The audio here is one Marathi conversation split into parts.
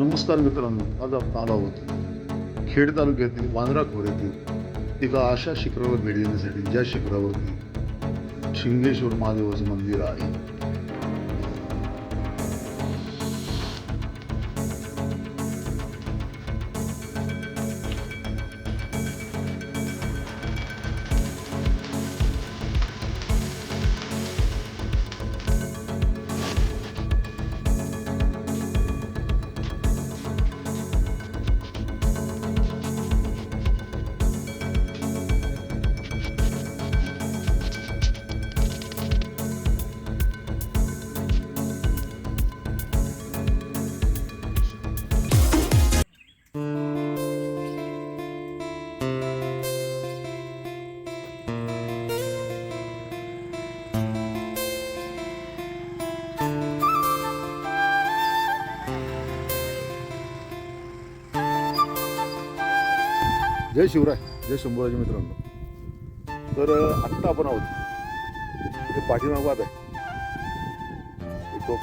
नमस्कार मित्रांनो आज आपण आलो आहोत खेड तालुक्यातील वांद्रा खोऱ्यातील एका अशा शिखरावर भेट देण्यासाठी. ज्या शिखरावरती शिंगेश्वर महादेवाचं मंदिर आहे. जय शिवराय जय शंभूराजे मित्रांनो. तर आत्ता आपण आहोत. हे पाठीमागं आहे. तो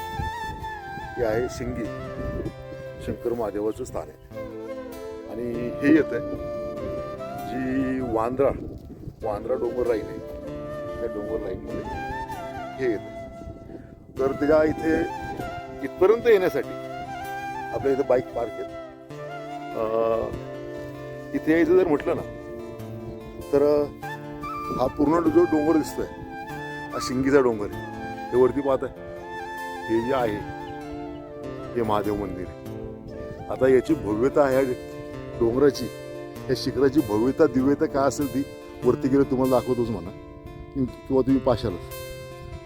हे आहे सिंगी शंकर महादेवाचं स्थान आहे. आणि हे येत आहे. जी वांद्रा वांद्रा डोंगर लाईन आहे त्या डोंगर लाईनमध्ये हे येतं तर त्याच्या इथे इथपर्यंत येण्यासाठी आपल्या इथे बाईक पार्क आहेत. इथे यायचं जर म्हटलं ना तर हा पूर्ण जो डोंगर दिसतोय हा शिंगीचा डोंगर आहे. हे वरती पाहत आहे. हे जे आहे हे महादेव मंदिर आहे. आता याची भव्यता आहे डोंगराची या शिखराची भव्यता दिव्यता काय असेल ती वरती गेलं तुम्हाला दाखवतोच म्हणा. किंवा तुम्ही पाशालच.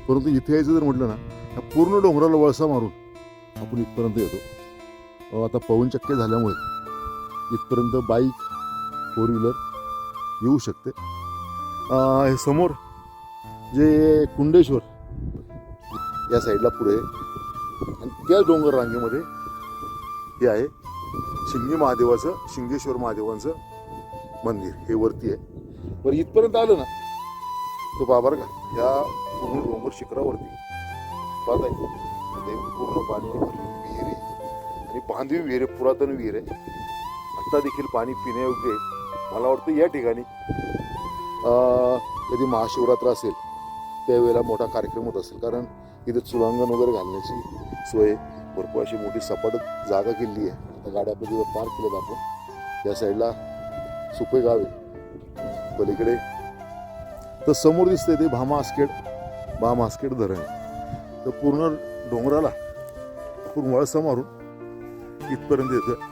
परंतु इथे यायचं जर म्हटलं ना या पूर्ण डोंगराला वळसा मारून आपण इथपर्यंत येतो. आता पवन चक्के झाल्यामुळे इथपर्यंत बाईक फोर व्हीलर येऊ शकते. हे समोर जे कुंडेश्वर या साईडला पुढे आहे. आणि त्या डोंगर रांगेमध्ये हे आहे शिंगी महादेवाचं शिंगेश्वर महादेवांचं मंदिर. हे वरती आहे. बरं इथपर्यंत आलं ना तो बाबर का या पूर्ण डोंगर शिखरावरती. पाहत आहे. ते पूर्ण पाणी विहीर. आहे आणि बांधवी विहीर आहे. पुरातन विहीर आहे. आत्ता देखील पाणी पिण्यायोग्य आहे. मला वाटतं या ठिकाणी कधी महाशिवरात्र असेल त्यावेळेला मोठा कार्यक्रम होत असेल. कारण इथे चुलांगण वगैरे घालण्याची सोय भरपूर अशी मोठी सपाट जागा केलेली आहे. आता गाड्या आपल्या पार्क केल्यात आपण. या साईडला सुपे गाव आहे. पलीकडे तर समोर दिसतंय ते भामा आस्केड भामा आस्केड धरण तर पूर्ण डोंगराला पूर्ण वळसा मारून इथपर्यंत येतं.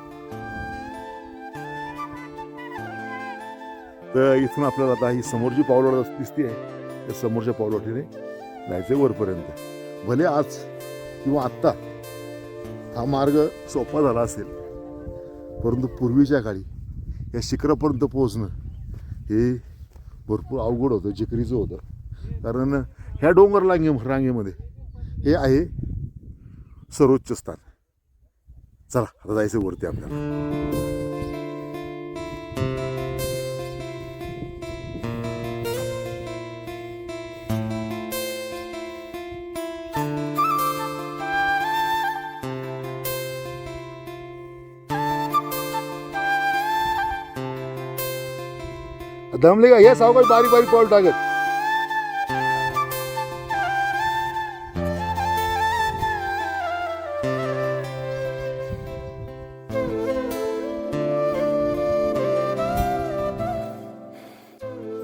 तर इथून आपल्याला आता ही समोरची पावलवाट दिसते आहे. त्या समोरच्या पावलवाटीने जायचं वरपर्यंत. भले आज किंवा आत्ता हा मार्ग सोपा झाला असेल परंतु पूर्वीच्या काळी या शिखरापर्यंत पोहोचणं हे भरपूर अवघड होतं जिकरीचं होतं. कारण ह्या डोंगर रांगे रांगेमध्ये हे आहे सर्वोच्च स्थान. चला आता जायचं वरती आपल्याला. दमले का हे सावकाश बारीक बारीक पाऊल टाकत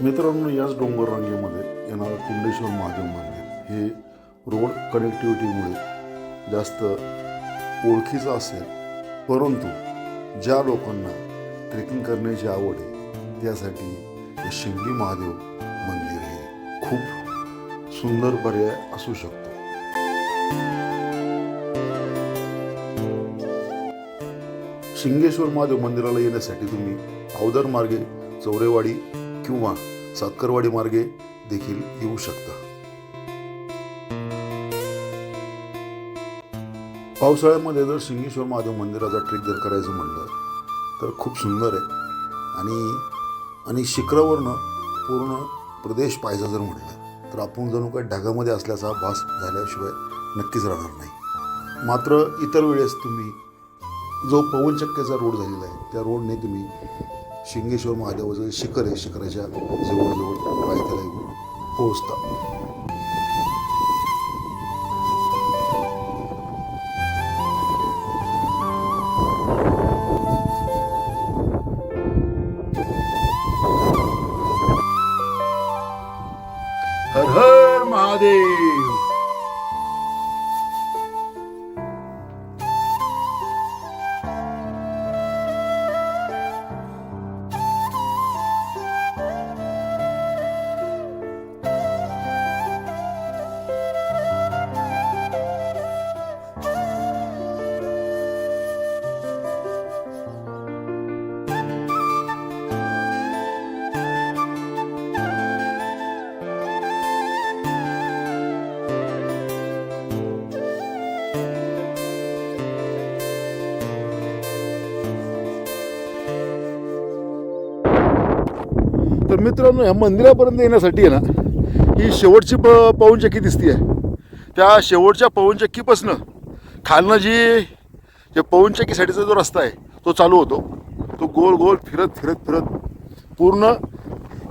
मित्रांनो याच डोंगर रांगेमध्ये येणारं कुंडेश्वर महादेव मंदिर हे रोड कनेक्टिव्हिटीमुळे जास्त ओळखीचं असेल परंतु ज्या लोकांना ट्रेकिंग करण्याची आवड आहे त्यासाठी हे महादेव मंदिर हे खूप सुंदर पर्याय असू शकतो. शिंगेश्वर महादेव मंदिराला येण्यासाठी तुम्ही अवधार मार्गे चौरेवाडी किंवा सातकरवाडी मार्गे देखील येऊ शकता. पावसाळ्यामध्ये जर शिंगेश्वर महादेव मंदिराचा ट्रेक जर करायचं म्हणलं तर खूप सुंदर आहे. आणि आणि शिखरावरनं पूर्ण प्रदेश पाहायचा जर म्हटलं तर आपण जणू काही ढगामध्ये असल्याचा भास झाल्याशिवाय नक्कीच राहणार नाही. मात्र इतर वेळेस तुम्ही जो पवनचक्क्याचा रोड झालेला आहे त्या रोडने तुम्ही शिंगेश्वर महादेवाचं शिखर आहे शिखराच्या जवळजवळ पायथ्याला येऊन पोहोचता. हर तर मित्रांनो ह्या मंदिरापर्यंत येण्यासाठी आहे ना ही शेवटची प पवनचक्की दिसते आहे त्या शेवटच्या पवनचक्कीपासनं खालनं जी जे पवनचक्कीसाठीचा जो रस्ता आहे तो चालू होतो. तो गोल गोल फिरत फिरत फिरत पूर्ण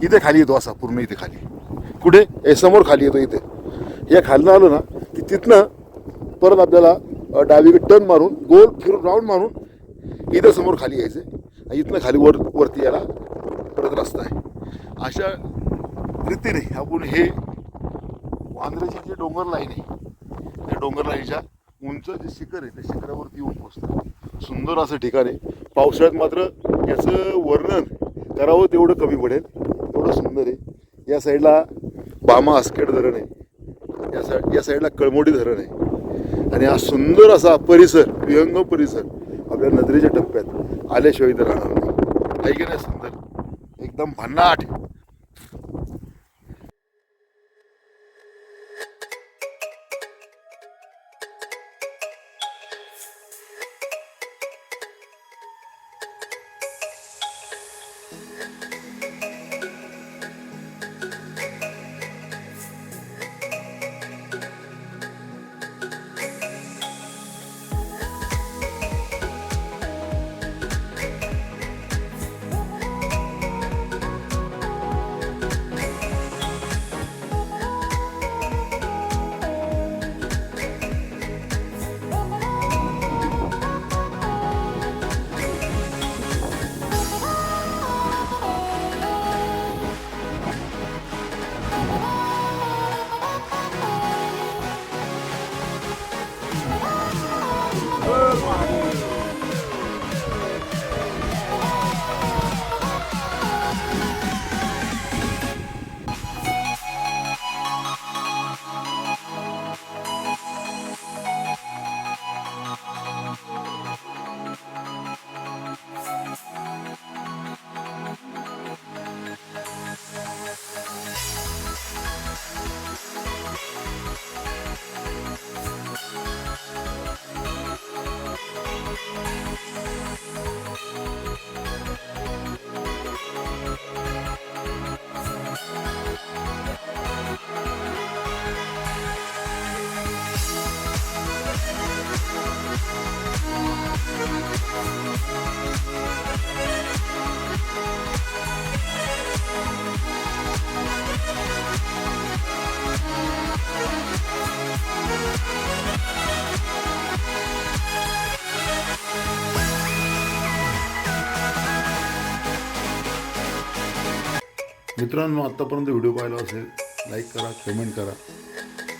इथे खाली येतो असा पूर्ण इथे खाली. कुठे? हे समोर खाली येतो इथे. या खालनं आलो ना की तिथनं परत आपल्याला डावी डावीकडे टर्न मारून गोल फिरून राऊंड मारून इथं समोर खाली यायचं आणि इथनं खाली वर वरती यायला परत रस्ता आहे. अशा रीतीने आपण हे वांद्र्याची जी डोंगर लाईन आहे त्या डोंगर लाईनच्या उंच जे शिखर आहे त्या शिखरावरती येऊन पोहोचतात. सुंदर असं ठिकाण आहे. पावसाळ्यात मात्र याचं वर्णन करावं तेवढं कमी पडेल. तेवढं सुंदर आहे. या साईडला बामा आस्केट धरण आहे. या साईड या साईडला कळमोडी धरण आहे. आणि हा सुंदर असा परिसर विहंगम परिसर आपल्या नजरेच्या टप्प्यात आल्याशिवाय इथं राहणार नाही. आहे की नाही सुंदर. एकदम भन्नाट मित्रांनो आत्तापर्यंत व्हिडिओ पाहिला असेल लाईक करा कमेंट करा.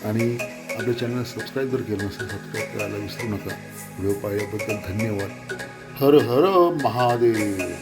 आणि आपल्या चॅनल सबस्क्राईब जर केलं नसेल सबस्क्राईब करायला विसरू नका. व्हिडिओ पाहिल्याबद्दल धन्यवाद. हर हर महादेव.